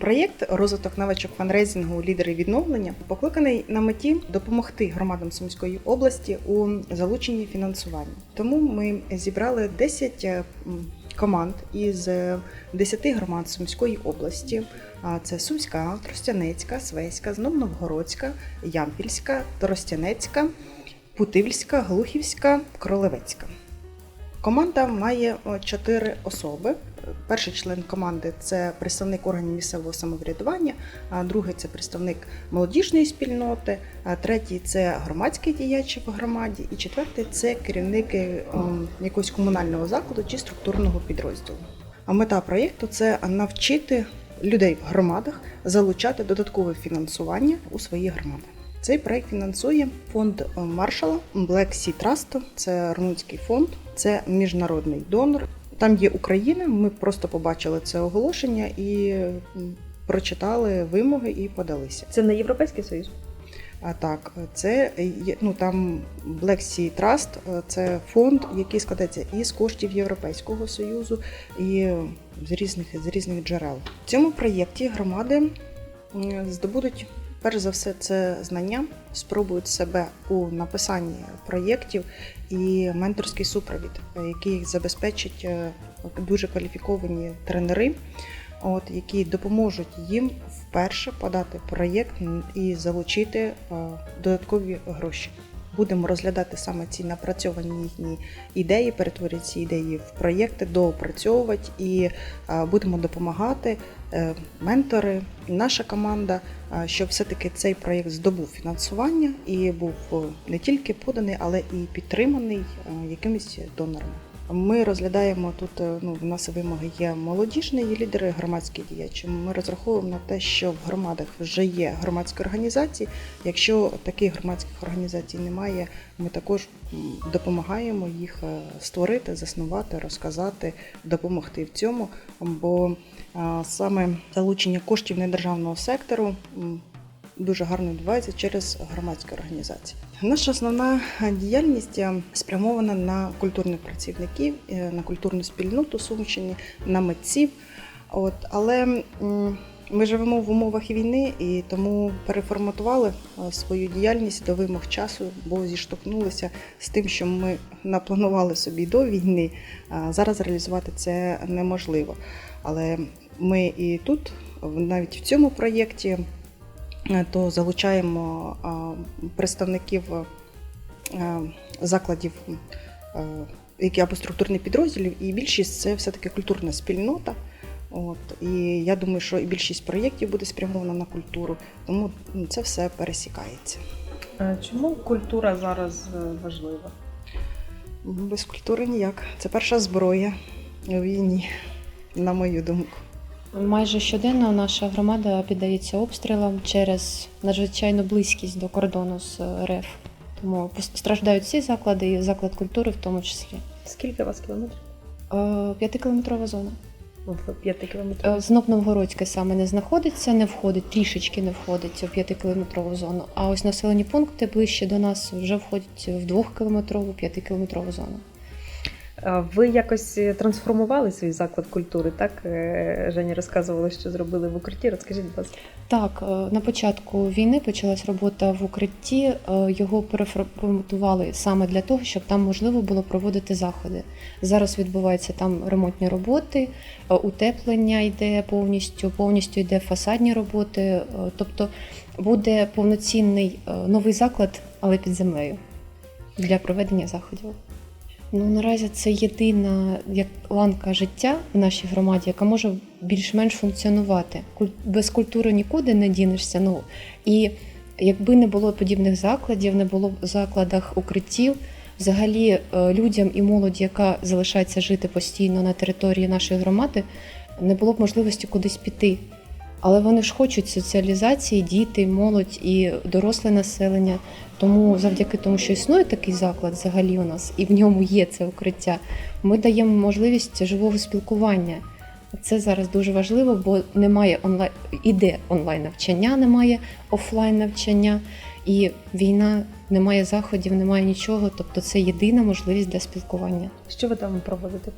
Проєкт розвиток навичок фанрейзингу лідери відновлення покликаний на меті допомогти громадам Сумської області у залученні фінансування. Тому ми зібрали 10 е, команд із е, 10 громад Сумської області. Це Сумська, Тростянецька, Свеська, Знобновгородська, Ямпільська, Тростянецька, Путивльська, Глухівська, Кролевецька. Команда має чотири особи. Перший член команди це представник органів місцевого самоврядування, другий це представник молодіжної спільноти, третій це громадський діяч в громаді, і четвертий це керівник е, ем, якогось комунального закладу чи структурного підрозділу. А мета проєкту це навчити людей в громадах залучати додаткове фінансування у свої громади. Цей проект фінансує фонд е, Маршала Black Sea Trust, це Рунуцький фонд, це міжнародний донор. Там є Україна. Ми просто побачили це оголошення і прочитали вимоги і подалися. Це не Європейський Союз? А так, це ну там Black Sea Trust е, – це фонд, який складається із коштів Європейського союзу і з різних з різних джерел. В цьому проєкті громади здобудуть перш за все це знання, спробують себе у написанні проєктів і менторський супровід, який забезпечить е, дуже кваліфіковані тренери от, які допоможуть їм вперше подати проєкт і залучити е, додаткові гроші. Будемо розглядати саме ці напрацьовані їхні ідеї, перетворювати ці ідеї в проєкти, доопрацьовувати і е, будемо допомагати е, ментори, наша команда, е, щоб все-таки цей проєкт здобув фінансування і був не тільки поданий, але і підтриманий якимись донорами. Ми розглядаємо тут. е, Ну, в нас вимоги є молодіжні є лідери, громадські діячі. Ми розраховуємо на те, що в громадах вже є громадські організації. Якщо таких громадських організацій немає, ми також допомагаємо їх е, створити, заснувати, розказати, допомогти в цьому. Бо саме залучення коштів недержавного сектору дуже гарно відбувається через громадські організації. Наша основна діяльність е, спрямована на культурних працівників, е, на культурну спільноту Сумщини, на митців. От, але ми живемо в умовах війни і тому переформатували е, свою діяльність до вимог часу, бо зіштовхнулися з тим, що ми напланували собі до війни. Зараз реалізувати це неможливо. Але ми і тут, навіть в цьому проєкті, то залучаємо представників е, закладів, е, які або структурних підрозділів, і більшість це все-таки культурна спільнота. От, і я думаю, що і більшість проєктів буде спрямована на культуру, тому це все пересікається. Чому культура зараз е, важлива? Без культури ніяк. Це перша зброя у війні, на мою думку. Майже щоденно наша громада піддається обстрілам через надзвичайну близькість до кордону з РФ. Тому пос- страждають всі заклади, і заклад культури в тому числі. Скільки у вас кілометрів? Е, П'ятикілометрова зона. П'яти кілометрів. Е, Знов Новгородське саме не знаходиться, не входить, трішечки не входить у п'ятикілометрову зону. А ось населені пункти ближче до нас вже входять в двохкілометрову, п'ятикілометрову зону. Ви якось е, трансформували свій заклад культури, так? Е, Женя розказувала, що зробили в укритті. Розкажіть, будь ласка. Так, е, на початку війни почалась робота в укритті. Його переформатували саме для того, щоб там можливо було проводити заходи. Зараз відбуваються там ремонтні роботи, утеплення йде повністю, повністю йде фасадні роботи. Тобто буде повноцінний новий заклад, але під землею для проведення заходів. Ну наразі це єдина як ланка життя в нашій громаді, яка може більш-менш функціонувати. Без культури нікуди не дінешся. Ну і якби не було подібних закладів, не було в закладах укриттів, взагалі е, людям і молоді, яка залишається жити постійно на території нашої громади, не було б можливості кудись піти. Але вони ж хочуть соціалізації, діти, молодь і доросле населення. Тому завдяки тому, що існує такий заклад взагалі у нас, і в ньому є це укриття, ми даємо можливість живого спілкування. Це зараз дуже важливо, бо немає онлайн, іде онлайн навчання, немає офлайн навчання, і війна немає заходів, немає нічого. Тобто це єдина можливість для спілкування. Що ви там проводите?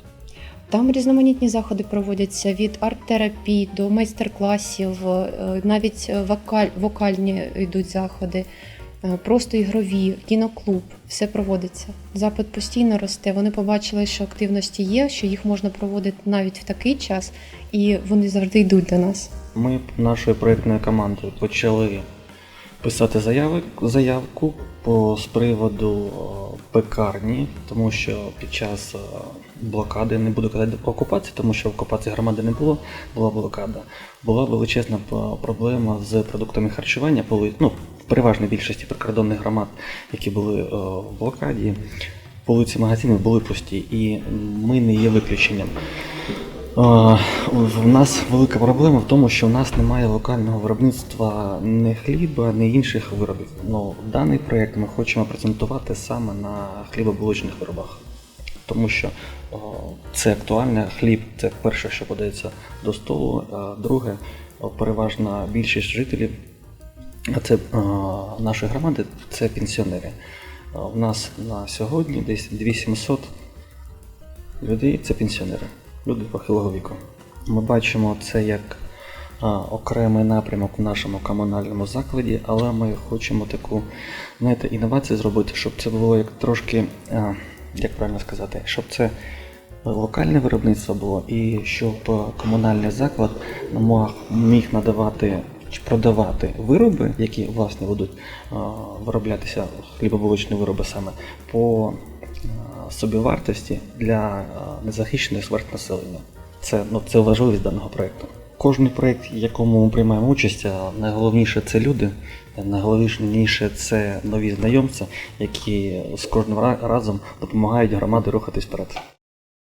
Там різноманітні заходи проводяться від арт-терапії до майстер-класів, е, навіть е, вокаль, вокальні йдуть заходи, е, просто ігрові, кіноклуб, все проводиться. Запит постійно росте. Вони побачили, що активності є, що їх можна проводити навіть в такий час, і вони завжди йдуть до нас. Ми нашою проєктною командою почали писати заяви, заявку по з приводу пекарні, тому що під час е, блокади, не буду казати окупації, тому що окупації громади не було, була блокада. Була величезна проблема з продуктами харчування, ну, в переважній більшості прикордонних громад, які були е, в блокаді. Вулиці магазинів були пусті, і ми не є виключенням. Е, У нас велика проблема в тому, що у нас немає локального виробництва не хліба, не інших виробів. Ну, даний проєкт ми хочемо презентувати саме на хлібобулочних виробах. Тому що о, це актуально, хліб це перше, що подається до столу. А друге, переважна більшість жителів а це е, нашої громади це пенсіонери. Е, У нас на сьогодні десь 2700 людей це пенсіонери, люди похилого віку. Ми бачимо це як окремий напрямок в нашому комунальному закладі, але ми хочемо таку знаєте, інновацію зробити, щоб це було як трошки, як правильно сказати, щоб це локальне виробництво було, і щоб комунальний заклад міг надавати продавати вироби, які власне будуть а, вироблятися хлібобулочні вироби саме по собівартості для незахищених верст населення. Це, ну, це важливість даного проєкту. Кожний проєкт, в якому ми приймаємо участь, найголовніше це люди, найголовніше це нові знайомці, які з кожним разом допомагають громаді рухатись вперед.